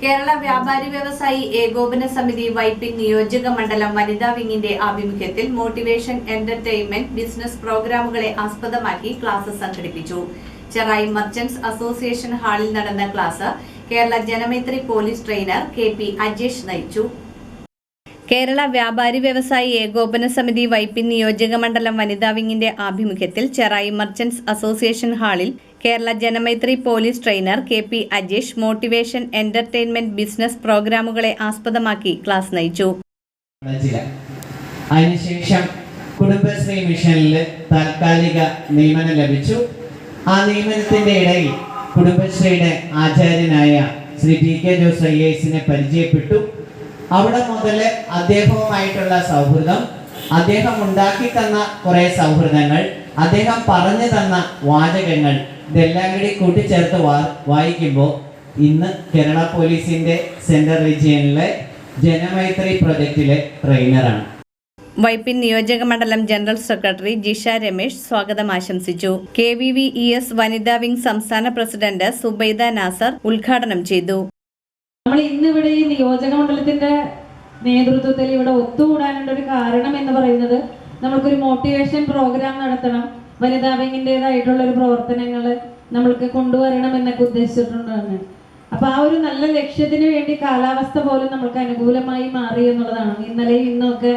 കേരള വ്യാപാരി വ്യവസായി ഏകോപന സമിതി വൈപ്പിൻ നിയോജക മണ്ഡലം വനിതാ വിങ്ങിന്റെ ആഭിമുഖ്യത്തിൽ മോട്ടിവേഷൻ എന്റർടൈൻമെന്റ് ബിസിനസ് പ്രോഗ്രാമുകളെ ആസ്പദമാക്കി ക്ലാസ് സംഘടിപ്പിച്ചു. ചെറായി മർച്ചന്റ്സ് അസോസിയേഷൻ ഹാളിൽ നടന്ന class Kerala Janamaithri police trainer K P Ajesh നയിച്ചു. കേരള വ്യാപാരി വ്യവസായി ഏകോപന സമിതി വൈപ്പിൻ നിയോജക മണ്ഡലം വനിതാ വിങ്ങിന്റെ ആഭിമുഖ്യത്തിൽ ചെറായി മർച്ചന്റ്സ് അസോസിയേഷൻ ഹാളിൽ Kerala Janamaithri police trainer K P Ajesh motivation entertainment business പ്രോഗ്രാമുകളെ ആസ്പദമാക്കി ക്ലാസ് നയിച്ചു. അതിനുശേഷം കുടുംബശ്രീ മിഷനിൽ താൽക്കാലിക നിയമനം ലഭിച്ചു. ആ നിയമനത്തിന്റെ ഇടയിൽ കുടുംബശ്രീയുടെ ആചാര്യനായ ശ്രീ ടി കെ ജോസ് ഐ പരിചയപ്പെട്ടു. അവിടെ മുതൽ അദ്ദേഹവുമായിട്ടുള്ള സൗഹൃദം അദ്ദേഹം ഉണ്ടാക്കി തന്ന കുറെ സൗഹൃദങ്ങൾ അദ്ദേഹം പറഞ്ഞു തന്ന വാചകങ്ങൾ ഇതെല്ലാം കൂടി കൂട്ടിച്ചേർത്ത് വാ വായിക്കുമ്പോൾ ഇന്ന് കേരള പോലീസിന്റെ സെൻട്രൽ റീജിയനിലെ ജനമൈത്രി പ്രൊജക്റ്റിലെ ട്രെയിനറാണ് വൈപ്പിൻ നിയോജക മണ്ഡലം ജനറൽ സെക്രട്ടറി ജിഷ രമേശ് സ്വാഗതം ആശംസിച്ചു. K V V E S വനിതാ വിംഗ് സംസ്ഥാന പ്രസിഡന്റ് സുബൈദ നാസർ ഉദ്ഘാടനം ചെയ്തു. നമ്മൾ ഇന്നിവിടെ ഈ നിയോജക മണ്ഡലത്തിന്റെ നേതൃത്വത്തിൽ ഇവിടെ ഒത്തുകൂടാനുള്ള ഒരു കാരണം എന്ന് പറയുന്നത് നമ്മൾക്കൊരു മോട്ടിവേഷൻ പ്രോഗ്രാം നടത്തണം. വനിതാ വിങ്ങിന്റെതായിട്ടുള്ള ഒരു പ്രവർത്തനങ്ങൾ നമ്മൾക്ക് കൊണ്ടുവരണം എന്നൊക്കെ ഉദ്ദേശിച്ചിട്ടുണ്ടെന്ന് അപ്പൊ ആ ഒരു നല്ല ലക്ഷ്യത്തിന് വേണ്ടി കാലാവസ്ഥ പോലും നമ്മൾക്ക് അനുകൂലമായി മാറി എന്നുള്ളതാണ്. ഇന്നലെയും ഇന്നൊക്കെ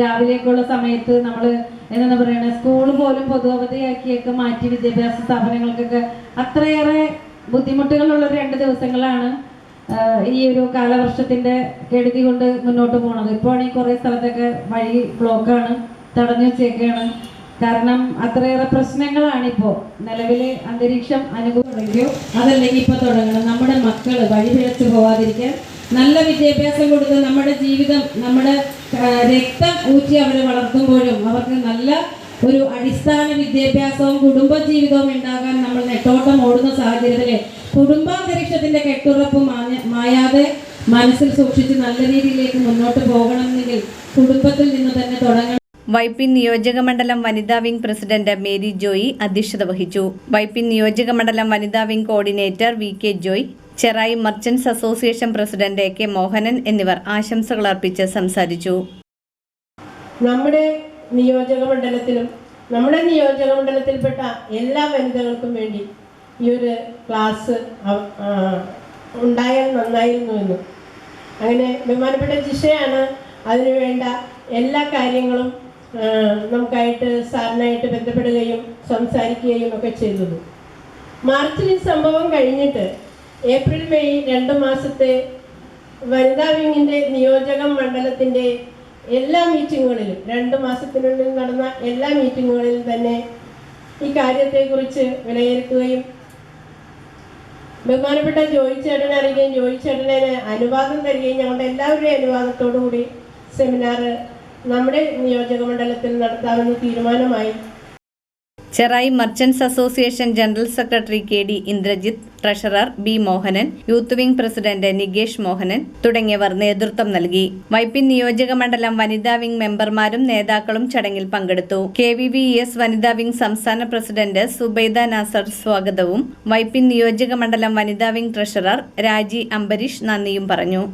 രാവിലേക്കുള്ള സമയത്ത് നമ്മൾ എന്താ പറയണ സ്കൂൾ പോലും പൊതു അവധിയാക്കിയൊക്കെ മാറ്റി വിദ്യാഭ്യാസ സ്ഥാപനങ്ങൾക്കൊക്കെ അത്രയേറെ ബുദ്ധിമുട്ടുകളുള്ള രണ്ട് ദിവസങ്ങളാണ് ഈ ഒരു കാലവർഷത്തിന്റെ കെടുതി കൊണ്ട് മുന്നോട്ട് പോകണത് ഇപ്പോൾ ആണെങ്കിൽ കുറേ സ്ഥലത്തൊക്കെ വഴി ബ്ലോക്കാണ് തടഞ്ഞു വെച്ചേക്കാണ്. കാരണം അത്രയേറെ പ്രശ്നങ്ങളാണ് ഇപ്പോൾ നിലവിലെ അന്തരീക്ഷം അനുഭവം അതല്ലെങ്കിൽ ഇപ്പൊ തുടങ്ങണം. നമ്മുടെ മക്കൾ വഴിപിഴച്ചു പോവാതിരിക്കാൻ നല്ല വിദ്യാഭ്യാസം കൊടുത്ത് നമ്മുടെ ജീവിതം നമ്മുടെ രക്തം ഊറ്റി അവരെ വളർത്തുമ്പോഴും അവർക്ക് നല്ല ഒരു അടിസ്ഥാന വിദ്യാഭ്യാസവും കുടുംബ ജീവിതവും ഉണ്ടാകാൻ നമ്മൾ നെട്ടോട്ടം ഓടുന്ന സാഹചര്യത്തിൽ കുടുംബാന്തരീക്ഷത്തിന്റെ കെട്ടുറപ്പ് മായാതെ മനസ്സിൽ സൂക്ഷിച്ച് നല്ല രീതിയിലേക്ക് മുന്നോട്ട് പോകണമെങ്കിൽ കുടുംബത്തിൽ നിന്ന് തന്നെ തുടങ്ങണം. വൈപ്പിൻ നിയോജക മണ്ഡലം വനിതാ വിംഗ് പ്രസിഡന്റ് മേരി ജോയി അധ്യക്ഷത വഹിച്ചു. വൈപ്പിൻ നിയോജക മണ്ഡലം വനിതാ wing coordinator V K Joy Cherai merchants association president A K Mohanan എന്നിവർ ആശംസകൾ അർപ്പിച്ച് സംസാരിച്ചു. നമ്മുടെ നിയോജക മണ്ഡലത്തിലും നമ്മുടെ നിയോജക മണ്ഡലത്തിൽപ്പെട്ട എല്ലാ വനിതകൾക്കും വേണ്ടി ഈ ഒരു ക്ലാസ് ഉണ്ടായാൽ നന്നായിരുന്നു എന്ന്. അങ്ങനെ ബഹുമാനപ്പെട്ട ജിഷയാണ് അതിനുവേണ്ട എല്ലാ കാര്യങ്ങളും നമുക്കായിട്ട് സാറിനായിട്ട് ബന്ധപ്പെടുകയും സംസാരിക്കുകയും ഒക്കെ ചെയ്തത്. മാർച്ചിൽ ഈ സംഭവം കഴിഞ്ഞിട്ട് ഏപ്രിൽ മെയ് രണ്ട് മാസത്തെ വനിതാ വിങ്ങിന്റെ നിയോജക മണ്ഡലത്തിന്റെ എല്ലാ മീറ്റിങ്ങുകളിലും രണ്ട് മാസത്തിനുള്ളിൽ നടന്ന എല്ലാ മീറ്റിങ്ങുകളിലും തന്നെ ഈ കാര്യത്തെക്കുറിച്ച് വിലയിരുത്തുകയും ബഹുമാനപ്പെട്ട ജോയി ചേട്ടനെ അറിയുകയും ജോയി ചേട്ടനെ അനുവാദം തരികയും ഞങ്ങളുടെ എല്ലാവരുടെയും അനുവാദത്തോടു കൂടി സെമിനാർ നമ്മുടെ നിയോജക മണ്ഡലത്തിൽ നടത്താമെന്ന് തീരുമാനമായി. Cherai merchants association general secretary K D Indrajith treasurer B Mohanan youth wing president Nikesh Mohanan തുടങ്ങിയവർ നേതൃത്വം നൽകി. വൈപ്പിൻ നിയോജക മണ്ഡലം വനിതാ വിംഗ് മെമ്പർമാരും നേതാക്കളും ചടങ്ങിൽ പങ്കെടുത്തു. കെ വി വി എസ് വനിതാ വിംഗ് സംസ്ഥാന പ്രസിഡന്റ് സുബൈദ നാസർ സ്വാഗതവും വൈപ്പിൻ നിയോജക മണ്ഡലം വനിതാ വിംഗ് ട്രഷറർ രാജി അംബരീഷ് നന്ദിയും പറഞ്ഞു.